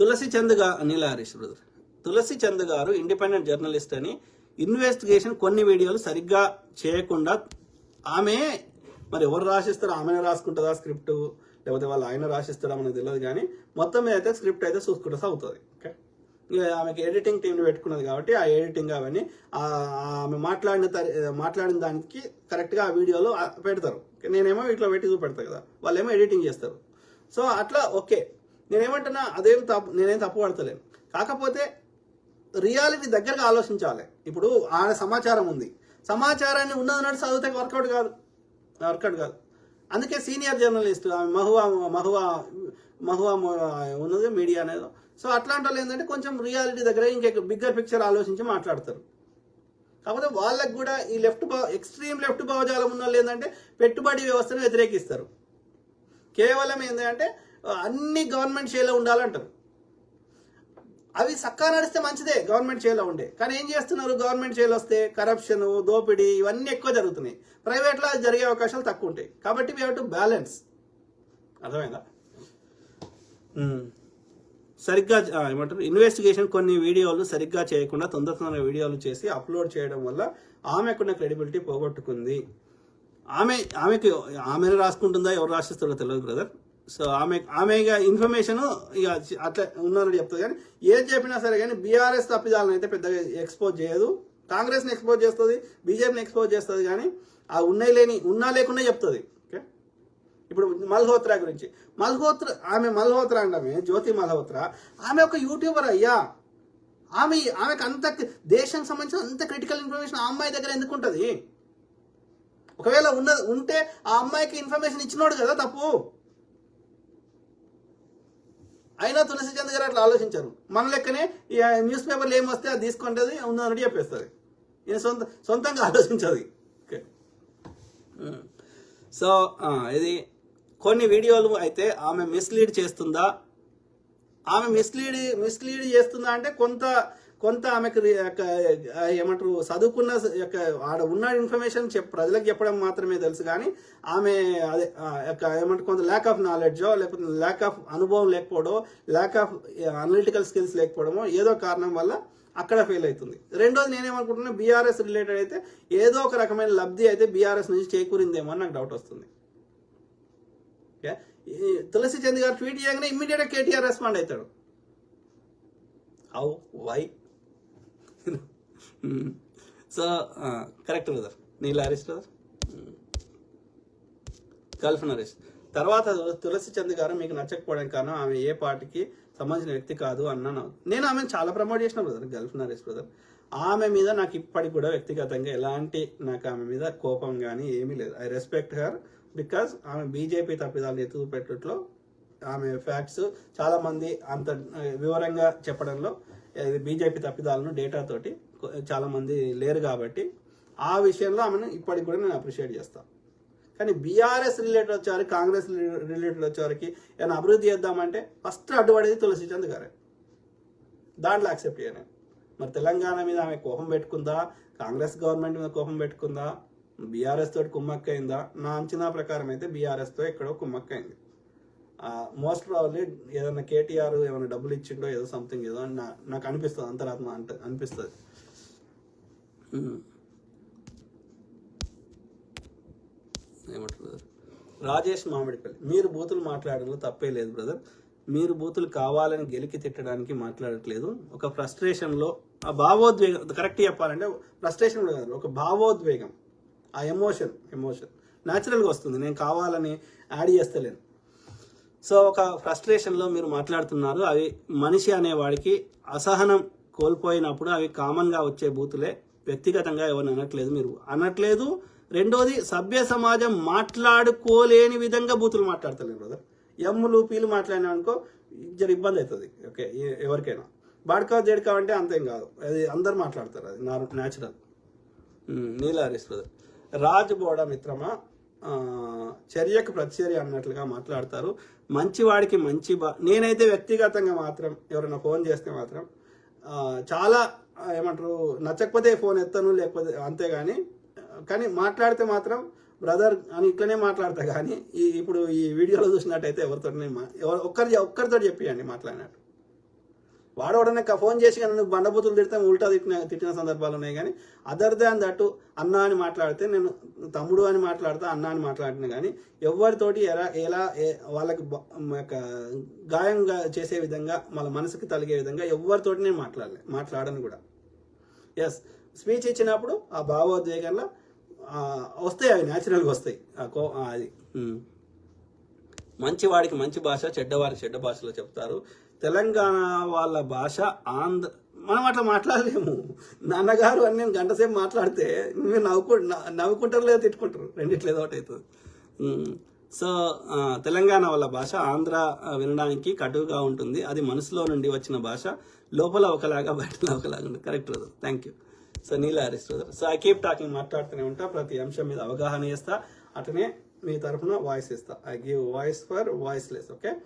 తులసి చంద్గా అనిల్ హరీష్ బ్రదర్. తులసి చంద్ గారు independent journalist అని ఇన్వెస్టిగేషన్ కొన్ని వీడియోలు సరిగ్గా చేయకుండా ఆమె మరి ఎవరు రాసిస్తారో ఆమెనే రాసుకుంటుందా స్క్రిప్ట్? లేకపోతే వాళ్ళు ఆయన రాసిస్తారా మనకు తెలియదు కానీ మొత్తం మీద అయితే స్క్రిప్ట్ అయితే చూసుకుంటూ అవుతుంది ఓకే? ఇక ఆమెకి ఎడిటింగ్ టీంని పెట్టుకున్నది కాబట్టి ఆ ఎడిటింగ్ అవన్నీ ఆమె మాట్లాడిన తరి- మాట్లాడిన దానికి కరెక్ట్గా ఆ వీడియోలో పెడతారు. నేనేమో ఇట్లా పెట్టి చూపెడతా కదా. వాళ్ళేమో ఎడిటింగ్ చేస్తారు. సో అట్లా ఓకే. నేనేమంటున్నా అదేం తప్పు నేనేం తప్పు పడతలేను. కాకపోతే రియాలిటీ దగ్గరగా ఆలోచించాలి. ఇప్పుడు ఆడ సమాచారం ఉంది. సమాచారాన్ని ఉన్నదన్నట్టు చదివితే వర్కౌట్ కాదు. వర్కౌట్ కాదు. అందుకే సీనియర్ జర్నలిస్ట్ ఆమె మహువా మహువా మహువా ఉన్నది మీడియా అనేది. సో అట్లాంటి వాళ్ళు ఏంటంటే కొంచెం రియాలిటీ దగ్గర ఇంకా బిగ్గర్ పిక్చర్ ఆలోచించి మాట్లాడతారు. కాకపోతే వాళ్ళకు కూడా ఈ లెఫ్ట్ భావ ఎక్స్ట్రీమ్ లెఫ్ట్ భావజాలం ఉన్న వాళ్ళు ఏంటంటే పెట్టుబడి వ్యవస్థను వ్యతిరేకిస్తారు. కేవలం ఏంటంటే అన్ని గవర్నమెంట్ షేలో ఉండాలంటారు. అవి సక్కా నడిస్తే మంచిదే గవర్నమెంట్ చేలో ఉండే. కానీ ఏం చేస్తున్నారు? గవర్నమెంట్ చేలో వస్తే కరప్షన్ దోపిడీ ఇవన్నీ ఎక్కువ జరుగుతున్నాయి. ప్రైవేట్లో అది జరిగే అవకాశాలు తక్కువ ఉంటాయి. కాబట్టి వీ హ్యావ్ టు బ్యాలెన్స్ అర్థమైందా? సరిగ్గా ఏమంటారు? ఇన్వెస్టిగేషన్ కొన్ని వీడియోలు సరిగ్గా చేయకుండా తొందర తొందర వీడియోలు చేసి అప్లోడ్ చేయడం వల్ల ఆమెకున్న క్రెడిబిలిటీ పోగొట్టుకుంది. ఆమె ఆమెకి ఆమె రాసుకుంటుందా ఎవరు రాసిస్తారో తెలియదు బ్రదర్ సో ఆమె ఆమె ఇక ఇన్ఫర్మేషన్ ఇక అట్లా ఉన్నారని చెప్తుంది కానీ ఏది చెప్పినా సరే కానీ బీఆర్ఎస్ తప్పిదాలను అయితే పెద్దగా ఎక్స్పోజ్ చేయదు. కాంగ్రెస్ని ఎక్స్పోజ్ చేస్తుంది బీజేపీని ఎక్స్పోజ్ చేస్తుంది కానీ ఆ ఉన్నాయి లేని ఉన్నా లేకుండా చెప్తుంది. ఓకే? ఇప్పుడు మల్హోత్రా గురించి. మల్హోత్రా ఆమె మల్హోత్రా అంటామే జ్యోతి మల్హోత్రా. ఆమె ఒక యూట్యూబర్ అయ్యా. ఆమె ఆమెకు అంత దేశానికి సంబంధించిన అంత క్రిటికల్ ఇన్ఫర్మేషన్ ఆ అమ్మాయి దగ్గర ఎందుకు ఉంటుంది? ఒకవేళ ఉన్న ఉంటే ఆ అమ్మాయికి ఇన్ఫర్మేషన్ ఇచ్చినోడు కదా తప్పు. అయినా తులసి చంద్ గారు అట్లా ఆలోచించారు. మన లెక్కనే ఈ న్యూస్ పేపర్లు ఏం వస్తే అది తీసుకుంటుంది ఉందని చెప్పేస్తుంది ఈయన సొంత సొంతంగా ఆలోచించదు. ఓకే. సో ఇది కొన్ని వీడియోలు అయితే ఆమె మిస్లీడ్ చేస్తుందా? ఆమె మిస్లీడ్ మిస్లీడ్ చేస్తుందా అంటే కొంత కొంత ఆమెకు రి- యొక్క, ఏమంటారు చదువుకున్న యొక్క ఆడ ఉన్న ఇన్ఫర్మేషన్ చెప్ ప్రజలకు చెప్పడం మాత్రమే తెలుసు. కానీ ఆమె అదే యొక్క ఏమంటారు కొంత ల్యాక్ ఆఫ్ నాలెడ్జో లేకపోతే ల్యాక్ ఆఫ్ అనుభవం లేకపోవడో ల్యాక్ ఆఫ్ అనలిటికల్ స్కిల్స్ లేకపోవడమో ఏదో కారణం వల్ల అక్కడ ఫెయిల్ అవుతుంది. రెండోది నేనేమనుకుంటున్నా బీఆర్ఎస్ రిలేటెడ్ అయితే ఏదో ఒక రకమైన లబ్ధి అయితే బీఆర్ఎస్ నుంచి చేకూరిందేమో అని నాకు డౌట్ వస్తుంది. ఓకే? తులసి చంద్ గారు ట్వీట్ చేయగానే ఇమ్మీడియట్గా కేటీఆర్ రెస్పాండ్ అవుతాడు. How? Why? So correct brother నీళ్ళు హరీష్ బ్రదర్ గల్ఫ్ నరేష్ తర్వాత తులసి చంద్ గారు మీకు నచ్చకపోవడానికి కారణం ఆమె ఏ పార్టీకి సంబంధించిన వ్యక్తి కాదు అన్నాను నేను ఆమెను చాలా ప్రమోట్ చేసిన బ్రదర్ గల్ఫ్ నరేష్ బ్రదర్ ఆమె మీద నాకు ఇప్పటికి కూడా వ్యక్తిగతంగా ఎలాంటి నాకు ఆమె మీద కోపం కానీ ఏమీ లేదు. ఐ రెస్పెక్ట్ హర్ బికాస్ ఆమె బీజేపీ తప్పిదాలు ఎత్తు పెట్టట్లో ఆమె ఫ్యాక్ట్స్ చాలామంది అంత వివరంగా చెప్పడంలో ఇది బీజేపీ తప్పిదాలను డేటా తోటి చాలా మంది లేరు కాబట్టి ఆ విషయంలో ఆమెను ఇప్పటికి కూడా నేను అప్రిషియేట్ చేస్తాను కానీ బీఆర్ఎస్ రిలేటెడ్ వచ్చేవారికి కాంగ్రెస్ రిలేటెడ్ వచ్చేవారికి ఏమైనా అభివృద్ధి చేద్దామంటే ఫస్ట్ అడ్డుపడేది తులసి చంద్ గారే. దాంట్లో యాక్సెప్ట్ చేయను. మరి తెలంగాణ మీద ఆమె కోపం పెట్టుకుందా? కాంగ్రెస్ గవర్నమెంట్ మీద కోపం పెట్టుకుందా? బీఆర్ఎస్ తోటి కుమ్మక్కైందా? నా అంచనా ప్రకారం అయితే బీఆర్ఎస్తో ఎక్కడో కుమ్మక్కైంది. మోస్ట్ ప్రాబ్లీ ఏదైనా కేటీఆర్ ఏమైనా డబ్బులు ఇచ్చిండో ఏదో సంథింగ్ ఏదో అని నాకు అనిపిస్తుంది అంతరాత్మ అంట అనిపిస్తుంది. ఏమంటారు? రాజేష్ మామిడిపల్లి. మీరు బూతులు మాట్లాడడంలో తప్పే లేదు బ్రదర్. మీరు బూతులు కావాలని గెలికి తిట్టడానికి మాట్లాడట్లేదు. ఒక ఫ్రస్ట్రేషన్లో ఆ భావోద్వేగం కరెక్ట్ చెప్పాలంటే ఫ్రస్ట్రేషన్ కాదు ఒక భావోద్వేగం ఆ ఎమోషన్ ఎమోషన్ న్యాచురల్గా వస్తుంది. నేను కావాలని యాడ్ చేస్తలేను. సో ఒక ఫ్రస్ట్రేషన్లో మీరు మాట్లాడుతున్నారు. అవి మనిషి అనేవాడికి అసహనం కోల్పోయినప్పుడు అవి కామన్గా వచ్చే బూతులే. వ్యక్తిగతంగా ఎవరిని అనట్లేదు మీరు. అనట్లేదు. రెండోది సభ్య సమాజం మాట్లాడుకోలేని విధంగా బూతులు మాట్లాడతలేదు బ్రదర్ ఎమ్ములు పీలు మాట్లాడినా అనుకో జర ఇబ్బంది అవుతుంది. ఓకే ఎవరికైనా. బాడ్కా జేడ్కా అంటే అంతేం కాదు. అది అందరు మాట్లాడతారు. అది న్యాచురల్ నీలా హరీష్ బ్రదర్ రాజ్ బోడా మిత్రమా? చర్యకు ప్రతిచర్య అన్నట్లుగా మాట్లాడతారు. మంచివాడికి మంచి బా నేనైతే వ్యక్తిగతంగా మాత్రం ఎవరైనా ఫోన్ చేస్తే మాత్రం చాలా ఏమంటారు నచ్చకపోతే ఫోన్ ఎత్తను లేకపోతే అంతేగాని కానీ మాట్లాడితే మాత్రం బ్రదర్ అని ఇట్లనే మాట్లాడతా కానీ ఈ ఇప్పుడు ఈ వీడియోలో చూసినట్టయితే ఎవరితో ఒక్కరి ఒక్కరితో చెప్పియండి మాట్లాడినట్టు. వాడవడనే ఫోన్ చేసి కానీ బండబూతులు తిడితే ఉల్టా తిట్టిన తిట్టిన సందర్భాలు ఉన్నాయి కానీ అదర్ దాన్ దట్ అన్న అని మాట్లాడితే నేను తమ్ముడు అని మాట్లాడితే అన్న అని మాట్లాడిన కానీ ఎవరితోటి ఎలా ఎలా వాళ్ళకి గాయంగా చేసే విధంగా వాళ్ళ మనసుకి తలిగే విధంగా ఎవరితోటి నేను మాట్లాడలే మాట్లాడను కూడా. ఎస్ స్పీచ్ ఇచ్చినప్పుడు ఆ భావోద్వేగంలో వస్తాయి అవి న్యాచురల్గా వస్తాయి. ఆ కో అది. మంచివాడికి మంచి భాష చెడ్డవారికి చెడ్డ భాషలో చెప్తారు. తెలంగాణ వాళ్ళ భాష ఆంధ్ర మనం అట్లా మాట్లాడలేము. నాన్నగారు అని నేను గంట సేపు మాట్లాడితే మీరు నవ్వుకు నవ్వుకుంటారు లేదా తిట్టుకుంటారు. రెండిట్లేదో ఏదో ఒకటి అవుతుంది. సో తెలంగాణ వాళ్ళ భాష ఆంధ్ర వినడానికి కటువుగా ఉంటుంది. అది మనసులో నుండి వచ్చిన భాష. లోపల ఒకలాగా బయటలో ఒకలాగా ఉంటుంది. కరెక్ట్ రోజు thank you so Neela Harish brother so I keep talking మాట్లాడుతూనే ఉంటా. ప్రతి అంశం మీద అవగాహన చేస్తా. అట్లనే మీ తరఫున వాయిస్ ఇస్తా. I give voice for voiceless okay